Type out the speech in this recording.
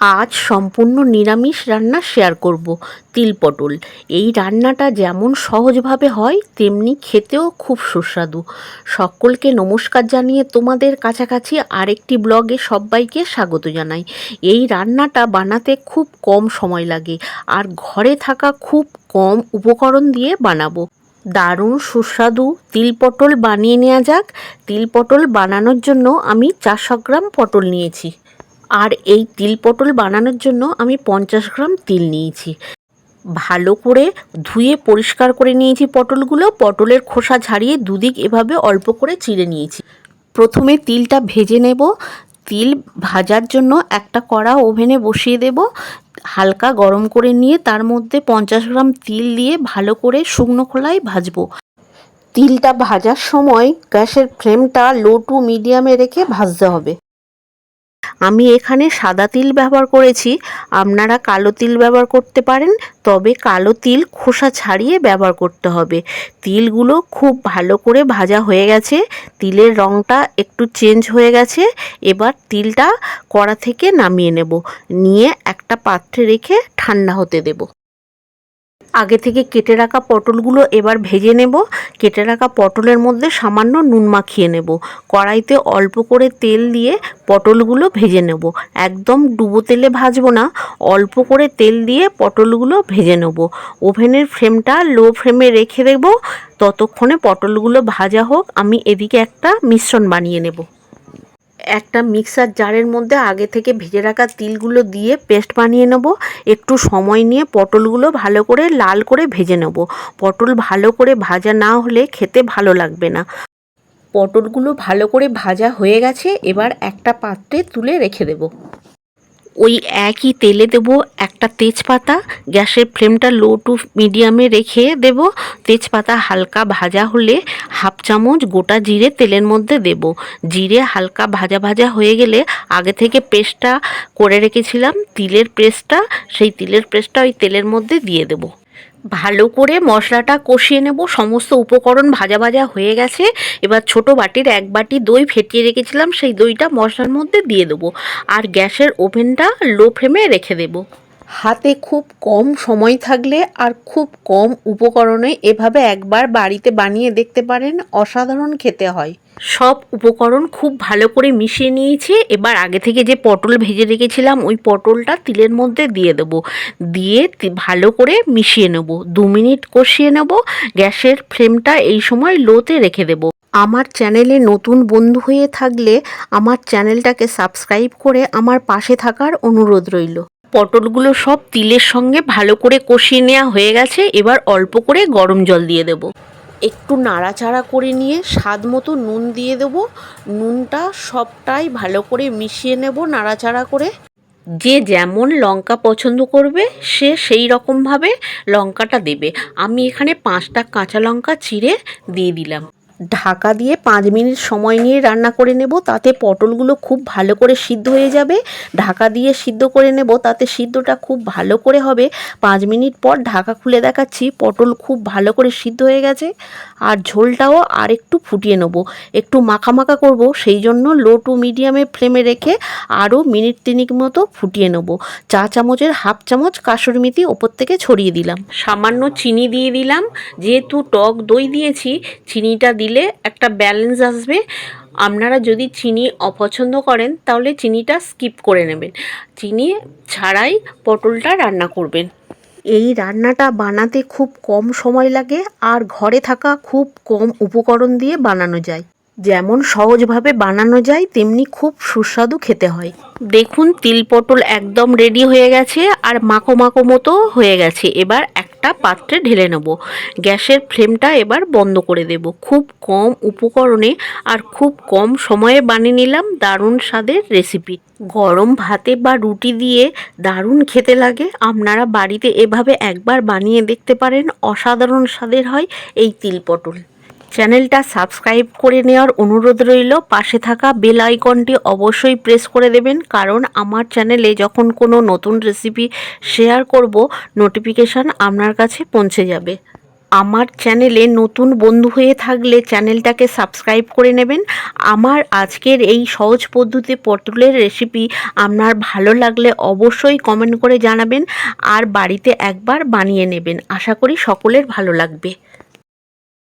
আজ সম্পূর্ণ নিরামিষ রান্না শেয়ার করব, তিল পটল। এই রান্নাটা যেমন সহজভাবে হয়, তেমনি খেতেও খুব সুস্বাদু। সকলকে নমস্কার জানিয়ে তোমাদের কাছাকাছি আরেকটি ব্লগে সবাইকে স্বাগত জানাই। এই রান্নাটা বানাতে খুব কম সময় লাগে, আর ঘরে থাকা খুব কম উপকরণ দিয়ে বানাবো। দারুণ সুস্বাদু তিল পটল বানিয়ে নেওয়া যাক। তিল পটল বানানোর জন্য আমি চারশো গ্রাম পটল নিয়েছি। আর এই তিল পটল বানানোর জন্য আমি পঞ্চাশ গ্রাম তিল নিয়েছি। ভালো করে ধুয়ে পরিষ্কার করে নিয়েছি পটলগুলো। পটলের খোসা ছাড়িয়ে দুদিক এভাবে অল্প করে চিড়ে নিয়েছি। প্রথমে তিলটা ভেজে নেব। তিল ভাজার জন্য একটা কড়া ওভেনে বসিয়ে দেব। হালকা গরম করে নিয়ে তার মধ্যে পঞ্চাশ গ্রাম তিল দিয়ে ভালো করে শুকনো খোলায় ভাজবো। তিলটা ভাজার সময় গ্যাসের ফ্লেমটা লো টু মিডিয়ামে রেখে ভাজতে হবে। আমি এখানে সাদা তিল ব্যবহার করেছি। আপনারা কালো তিল ব্যবহার করতে পারেন, তবে কালো তিল খোসা ছাড়িয়ে ব্যবহার করতে হবে। তিলগুলো খুব ভালো করে ভাজা হয়ে গেছে, তিলের রঙটা একটু চেঞ্জ হয়ে গেছে, এবার তিলটা কড়া থেকে নামিয়ে নেব। নিয়ে একটা পাত্রে রেখে ঠান্ডা হতে দেব। আগে থেকে কেটে রাখা পটলগুলো এবার ভেজে নেব। কেটে রাখা পটলের মধ্যে সামান্য নুন মাখিয়ে নেব। কড়াইতে অল্প করে তেল দিয়ে পটলগুলো ভেজে নেব। একদম ডুবো তেলে ভাজবো না, অল্প করে তেল দিয়ে পটলগুলো ভেজে নেব। ওভেনের ফ্লেমটা লো ফ্লেমে রেখে দেব। ততক্ষণে পটলগুলো ভাজা হোক, আমি এদিকে একটা মিশ্রণ বানিয়ে নেব। একটা মিক্সার জারের মধ্যে আগে থেকে ভেজে রাখা তিলগুলো দিয়ে পেস্ট বানিয়ে নেব। একটু সময় নিয়ে পটলগুলো ভালো করে লাল করে ভেজে নেব। পটল ভালো করে ভাজা না হলে খেতে ভালো লাগবে না। পটলগুলো ভালো করে ভাজা হয়ে গেছে, এবার একটা পাত্রে তুলে রেখে দেবো। ওই একই তেলে দেব একটা তেজপাতা, গ্যাসের ফ্লেমটা লো টু মিডিয়ামে রেখে দেব। তেজপাতা হালকা ভাজা হলে হাফ চামচ গোটা জিরে তেলের মধ্যে দেব। জিরে হালকা ভাজা ভাজা হয়ে গেলে আগে থেকে পেস্টটা করে রেখেছিলাম, তিলের পেস্টটা সেই তিলের পেস্টটা ওই তেলের মধ্যে দিয়ে দেবো। ভালো করে মশলাটা কষিয়ে নেব। সমস্ত উপকরণ ভাজা ভাজা হয়ে গেছে। এবার ছোট বাটির এক বাটি দই ফেটিয়ে রেখেছিলাম। সেই দইটা মশলার মধ্যে দিয়ে দেবো। আর গ্যাসের ওভেনটা লো ফ্লেমে রেখে দেবো। হাতে খুব কম সময় থাকলে আর খুব কম উপকরণে এভাবে একবার বাড়িতে বানিয়ে দেখতে পারেন। অসাধারণ খেতে হয়। সব উপকরণ খুব ভালো করে মিশিয়ে নিয়েছি। এবার আগে থেকে যে পটল ভেজে রেখেছিলাম, ওই পটলটা তিলের মধ্যে দিয়ে দেব। দিয়ে ভালো করে মিশিয়ে নেব। দু মিনিট কষিয়ে নেব। গ্যাসের ফ্লেমটা এই সময় লোতে রেখে দেব। আমার চ্যানেলে নতুন বন্ধু হয়ে থাকলে আমার চ্যানেলটাকে সাবস্ক্রাইব করে আমার পাশে থাকার অনুরোধ রইল। পটলগুলো সব তিলের সঙ্গে ভালো করে কষিয়ে নেওয়া হয়ে গেছে। এবার অল্প করে গরম জল দিয়ে দেব। একটু নাড়াচাড়া করে নিয়ে স্বাদ মতো নুন দিয়ে দেবো। নুনটা সবটাই ভালো করে মিশিয়ে নেব নাড়াচাড়া করে। যে যেমন লঙ্কা পছন্দ করবে, সে সেই রকমভাবে লঙ্কাটা দেবে। আমি এখানে পাঁচটা কাঁচা লঙ্কা চিড়ে দিয়ে দিলাম। ঢাকা দিয়ে পাঁচ মিনিট সময় নিয়ে রান্না করে নেব, তাতে পটলগুলো খুব ভালো করে সিদ্ধ হয়ে যাবে। ঢাকা দিয়ে সিদ্ধ করে নেব, তাতে সিদ্ধটা খুব ভালো করে হবে। পাঁচ মিনিট পর ঢাকা খুলে দেখাচ্ছি, পটল খুব ভালো করে সিদ্ধ হয়ে গেছে। আর ঝোলটাও আর একটু ফুটিয়ে নেব। একটু মাখা মাখা করব, সেই জন্য লো টু মিডিয়ামে ফ্লেমে রেখে আরও মিনিট তিনিক মতো ফুটিয়ে নেব। চা চামচের হাফ চামচ কাসুরি মেথি ওপর থেকে ছড়িয়ে দিলাম। সামান্য চিনি দিয়ে দিলাম। যেহেতু টক দই দিয়েছি, চিনিটা দিলে একটা ব্যালেন্স আসবে। আপনারা যদি চিনি অপছন্দ করেন তাহলে চিনিটা স্কিপ করে নেবেন। চিনি ছাড়াই পটলটা রান্না করবেন। এই রান্নাটা বানাতে খুব কম সময় লাগে আর ঘরে থাকা খুব কম উপকরণ দিয়ে বানানো যায়। যেমন সহজভাবে বানানো যায় তেমনি খুব সুস্বাদু খেতে হয়। দেখুন তিল পটল একদম রেডি হয়ে গেছে আর মাখো মাখো মতো হয়ে গেছে। এবার একটা পাত্রে ঢেলে নেব। গ্যাসের ফ্লেমটা এবার বন্ধ করে দেব। খুব কম উপকরণে আর খুব কম সময়ে বানিয়ে নিলাম দারুণ স্বাদের রেসিপি। গরম ভাতে বা রুটি দিয়ে দারুণ খেতে লাগে। আপনারা বাড়িতে এভাবে একবার বানিয়ে দেখতে পারেন। অসাধারণ স্বাদের হয় এই তিল পটল। চ্যানেলটা সাবস্ক্রাইব করে নেওয়ার অনুরোধ রইল। পাশে থাকা বেল আইকনটি অবশ্যই প্রেস করে দেবেন, কারণ আমার চ্যানেলে যখন কোনো নতুন রেসিপি শেয়ার করব, নোটিফিকেশান আপনার কাছে পৌঁছে যাবে। আমার চ্যানেলে নতুন বন্ধু হয়ে থাকলে চ্যানেলটাকে সাবস্ক্রাইব করে নেবেন। আমার আজকের এই সহজ পদ্ধতি পটলের রেসিপি আপনার ভালো লাগলে অবশ্যই কমেন্ট করে জানাবেন, আর বাড়িতে একবার বানিয়ে নেবেন। আশা করি সকলের ভালো লাগবে।